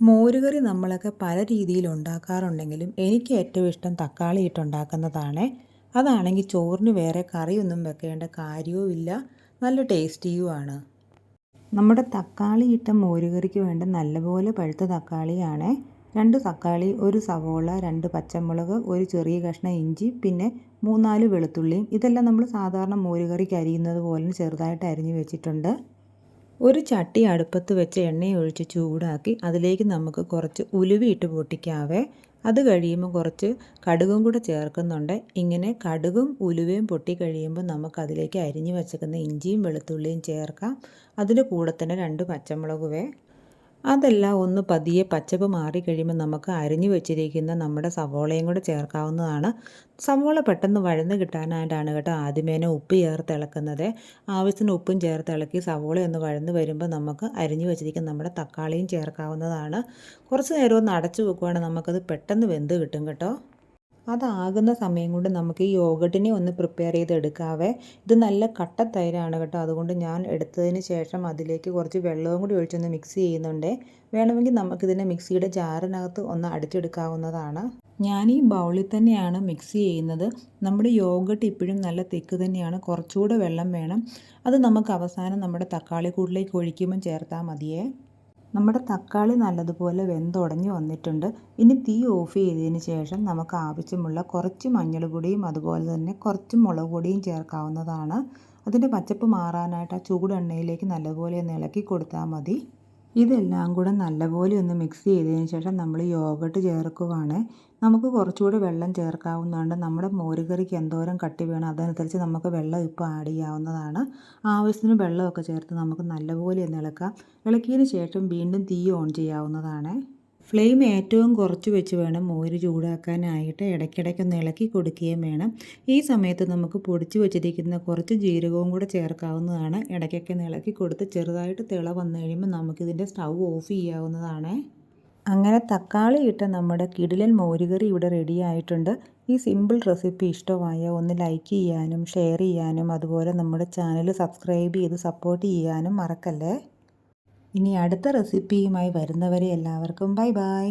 മോരുകറി നമ്മളൊക്കെ പല രീതിയിൽ ഉണ്ടാക്കാറുണ്ടെങ്കിലും എനിക്ക് ഏറ്റവും ഇഷ്ടം തക്കാളി ഇട്ടുണ്ടാക്കുന്നതാണ് അതാണെങ്കിൽ ചോറിന് വേറെ കറിയൊന്നും വെക്കേണ്ട കാര്യവും നല്ല ടേസ്റ്റിയുമാണ്. നമ്മുടെ തക്കാളി ഇട്ട മോരുകറിക്ക് വേണ്ട നല്ലപോലെ പഴുത്ത തക്കാളിയാണ്. രണ്ട് തക്കാളി ഒരു സവോള രണ്ട് പച്ചമുളക് ഒരു ചെറിയ കഷ്ണം ഇഞ്ചി പിന്നെ മൂന്നാൽ വെളുത്തുള്ളിയും. ഇതെല്ലാം നമ്മൾ സാധാരണ മോരുകറിക്ക് അരിയുന്നത് പോലെ ചെറുതായിട്ട് അരിഞ്ഞു വെച്ചിട്ടുണ്ട്. ഒരു ചട്ടി അടുപ്പത്ത് വെച്ച് എണ്ണയൊഴിച്ച് ചൂടാക്കി അതിലേക്ക് നമുക്ക് കുറച്ച് ഉലുവിയിട്ട് പൊട്ടിക്കാവേ. അത് കഴിയുമ്പോൾ കുറച്ച് കടുകും കൂടെ ചേർക്കുന്നുണ്ട്. ഇങ്ങനെ കടുകും ഉലുവയും പൊട്ടി കഴിയുമ്പോൾ നമുക്ക് അതിലേക്ക് അരിഞ്ഞു വെച്ചേക്കുന്ന ഇഞ്ചിയും വെളുത്തുള്ളിയും ചേർക്കാം. അതിന്റെ കൂടെ തന്നെ രണ്ട് പച്ചമുളകുവേ. അതെല്ലാം ഒന്ന് പതിയെ പച്ചപ്പ് മാറി കഴിയുമ്പോൾ നമുക്ക് അരിഞ്ഞു വെച്ചിരിക്കുന്ന നമ്മുടെ സവോളയും കൂടെ ചേർക്കാവുന്നതാണ്. സവോള പെട്ടെന്ന് വഴന്ന് കിട്ടാനായിട്ടാണ് കേട്ടോ ആദ്യമേനെ ഉപ്പ് ചേർത്ത് ഇളക്കുന്നത്. ആവശ്യത്തിന് ഉപ്പും ചേർത്ത് ഇളക്കി സവോള ഒന്ന് വഴന്ന് വരുമ്പോൾ നമുക്ക് അരിഞ്ഞു വെച്ചിരിക്കുന്ന നമ്മുടെ തക്കാളിയും ചേർക്കാവുന്നതാണ്. കുറച്ച് നേരം ഒന്ന് അടച്ചു വെക്കുവാണെങ്കിൽ നമുക്കത് പെട്ടെന്ന് വെന്ത് കിട്ടും കേട്ടോ. അതാകുന്ന സമയം കൊണ്ട് നമുക്ക് ഈ യോഗട്ടിനെ ഒന്ന് പ്രിപ്പയർ ചെയ്തെടുക്കാവേ. ഇത് നല്ല കട്ട തൈരാണ് കേട്ടോ. അതുകൊണ്ട് ഞാൻ എടുത്തതിന് ശേഷം അതിലേക്ക് കുറച്ച് വെള്ളവും കൂടി ഒഴിച്ചൊന്ന് മിക്സ് ചെയ്യുന്നുണ്ട്. വേണമെങ്കിൽ നമുക്കിതിനെ മിക്സിയുടെ ജാറിനകത്ത് ഒന്ന് അടിച്ചെടുക്കാവുന്നതാണ്. ഞാൻ ഈ ബൗളിൽ തന്നെയാണ് മിക്സ് ചെയ്യുന്നത്. നമ്മുടെ യോഗട്ട് ഇപ്പോഴും നല്ല തിക്ക് തന്നെയാണ്. കുറച്ചുകൂടെ വെള്ളം വേണം. അത് നമുക്ക് അവസാനം നമ്മുടെ തക്കാളി കൂടിലേക്ക് ഒഴിക്കുമ്പം ചേർത്താൽ മതിയേ. നമ്മുടെ തക്കാളി നല്ലതുപോലെ വെന്തുടഞ്ഞ് വന്നിട്ടുണ്ട്. ഇനി തീ ഓഫ് ചെയ്തതിന് ശേഷം നമുക്ക് ആവശ്യമുള്ള കുറച്ച് മഞ്ഞൾ പൊടിയും അതുപോലെ തന്നെ കുറച്ച് മുളക് പൊടിയും ചേർക്കാവുന്നതാണ്. അതിന്റെ പച്ചപ്പ് മാറാനായിട്ട് ആ ചൂടെണ്ണയിലേക്ക് നല്ലപോലെ ഒന്ന് ഇളക്കി കൊടുത്താൽ മതി. ഇതെല്ലാം കൂടെ നല്ലപോലെ ഒന്ന് മിക്സ് ചെയ്തതിന് ശേഷം നമ്മൾ യോഗട്ട് ചേർക്കുവാണ്. നമുക്ക് കുറച്ചുകൂടി വെള്ളം ചേർക്കാവുന്നതുകൊണ്ട് നമ്മുടെ മോരുകറിക്ക് എന്തോരം കട്ടി വേണം അതനുസരിച്ച് നമുക്ക് വെള്ളം ഇപ്പോൾ ആഡ് ചെയ്യാവുന്നതാണ്. ആവശ്യത്തിന് വെള്ളമൊക്കെ ചേർത്ത് നമുക്ക് നല്ലപോലെ ഒന്ന് ഇളക്കാം. ഇളക്കിയതിന് ശേഷം വീണ്ടും തീ ഓൺ ചെയ്യാവുന്നതാണ്. ഫ്ലെയിം ഏറ്റവും കുറച്ച് വെച്ച് വേണം മോര് ചൂടാക്കാനായിട്ട് ഇടയ്ക്കിടയ്ക്കൊന്ന് ഇളക്കി കൊടുക്കുകയും വേണം. ഈ സമയത്ത് നമുക്ക് പൊടിച്ച് വെച്ചിരിക്കുന്ന കുറച്ച് ജീരകവും കൂടെ ചേർക്കാവുന്നതാണ്. ഇടയ്ക്കൊക്കെ ഒന്ന് ഇളക്കി കൊടുത്ത് ചെറുതായിട്ട് തിള വന്നു കഴിയുമ്പോൾ നമുക്കിതിന്റെ സ്റ്റൗ ഓഫ് ചെയ്യാവുന്നതാണ്. അങ്ങനെ തക്കാളി ഇട്ട നമ്മുടെ കിടിലൻ മോരുകറി ഇവിടെ റെഡി ആയിട്ടുണ്ട്. ഈ സിമ്പിൾ റെസിപ്പി ഇഷ്ടമായ ഒന്ന് ലൈക്ക് ചെയ്യാനും ഷെയർ ചെയ്യാനും അതുപോലെ നമ്മുടെ ചാനൽ സബ്സ്ക്രൈബ് ചെയ്ത് സപ്പോർട്ട് ചെയ്യാനും മറക്കല്ലേ. ഇനി അടുത്ത റെസിപ്പിയുമായി വരുന്നവരെ എല്ലാവർക്കും ബൈ ബൈ